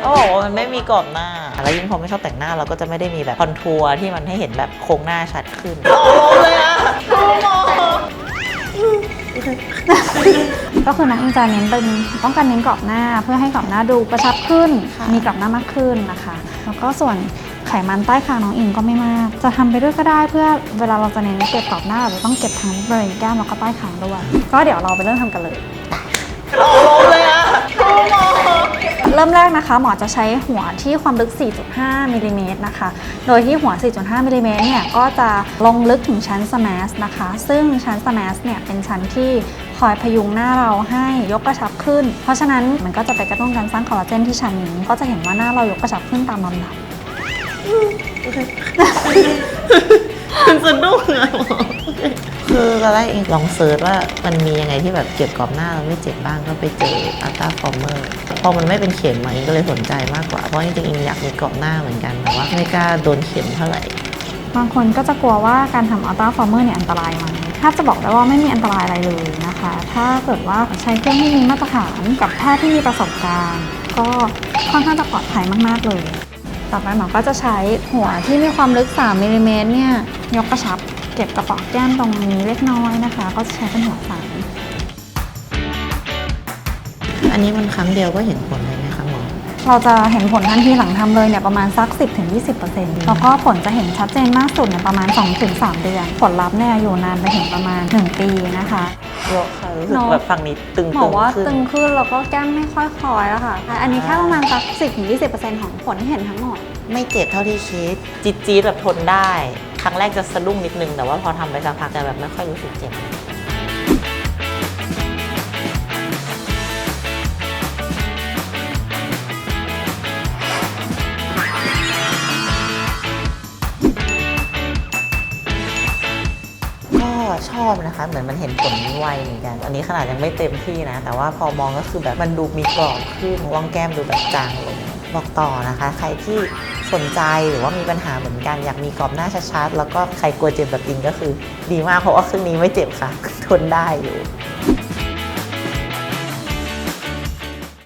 เขาบอกว่ามันไม่มีกรอบหน้า แล้วยิ่งพอไม่ชอบแต่งหน้าเราก็จะไม่ได้มีแบบคอนทัวร์ที่มันให้เห็นแบบโครงหน้าชัดขึ้นก็คือนักอินจะเน้นเป็นต้องการเน้นกรอบหน้าเพื่อให้กรอบหน้าดูกระชับขึ้นค่ะมีกรอบหน้ามากขึ้นนะคะ แล้วก็ส่วนไขมันใต้คางน้องอิงก็ไม่มาก จะทำไปด้วยก็ได้เพื่อเวลาเราจะเน้นเก็บกรอบหน้าเราจะต้องเก็บทั้งบริเวณแก้มแล้วก็ใต้คางด้วย ก็เดี๋ยวเราไปเริ่มทำกันเลยเริ่มแรกนะคะหมอจะใช้หัวที่ความลึก 4.5มิลลิเมตรนะคะ โดยที่หัว 4.5มิลลิเมตรเนี่ยก็จะลงลึกถึงชั้นสมาสนะคะ ซึ่งชั้นสมาสเนี่ยเป็นชั้นที่คอยพยุงหน้าเราให้ยกกระชับขึ้น เพราะฉะนั้นมันก็จะไปกระตุ้นการสร้างคอลลาเจนที่ชั้นนี้ ก็จะเห็นว่าหน้าเรายกกระชับขึ้นตามลำดับมันสะดุ้งอะคือ ตอนแรกเองลองเซิร์ชว่ามันมียังไงที่แบบเก็บกรอบหน้าเราไม่เจ็บบ้างก็ไปเจออัลตราฟอร์เมอร์พอมันไม่เป็นเข็มอะเองก็เลยสนใจมากกว่า เพราะจริงๆเองอยากมีกรอบหน้าเหมือนกันแต่ว่าไม่กล้าโดนเข็มเท่าไหร่บางคนก็จะกลัวว่าการทำอัลตราฟอร์เมอร์เนี่ยอันตรายไหมถ้าจะบอกได้ว่าไม่มีอันตรายอะไรเลยนะคะ ถ้าเกิดว่าใช้เครื่องที่มีมาตรฐานกับแพทย์ที่มีประสบการณ์ ก็ค่อนข้างจะปลอดภัยมากๆเลย ต่อไปหมอก็จะใช้หัวที่มีความลึก 3มิลลิเมตรเนี่ยยกกระชับ เก็บกระเป๋าแก้มตรงนี้เล็กน้อยนะคะ ก็จะใช้เป็นหัวสามอันนี้มันครั้งเดียวก็เห็นผลเลยไหมคะหมอ เราจะเห็นผลทันทีหลังทำเลยเนี่ยประมาณสัก 10-20%แล้วก็ผลจะเห็นชัดเจนมากสุดเนี่ยประมาณ 2-3 เดือน ผลลัพธ์เนี่ยอยู่นานไปถึงประมาณ 1 ปีนะคะเยอะค่ะรู้สึกเนอะแบบฝั่งนี้ตึงหมอว่าขึ้นตึงขึ้นแล้วก็แก้มไม่ค่อยคล้อยแล้วค่ะ อันนี้แค่ประมาณสัก 10-20%ของผลที่เห็นทั้งหมด ไม่เจ็บเท่าที่คิดจี๊ดจี๊ดแบบทนได้ ครั้งแรกจะสะดุ้งนิดนึง แต่ว่าพอทำไปสักพักจะแบบไม่ค่อยรู้สึกเจ็บชอบนะคะเหมือนมันเห็นผลไวเหมือนกัน อันนี้ขนาดยังไม่เต็มที่นะ แต่ว่าพอมองก็คือแบบมันดูมีกรอบขึ้นร่องแก้มดูแบบจางลงบอกต่อนะคะ ใครที่ สนใจหรือว่ามีปัญหาเหมือนกันอยากมีกรอบหน้าชัดๆ แล้วก็ใครกลัวเจ็บแบบอิงก็คือ ดีมากเพราะว่าเครื่องนี้ไม่เจ็บค่ะ ทนได้อยู่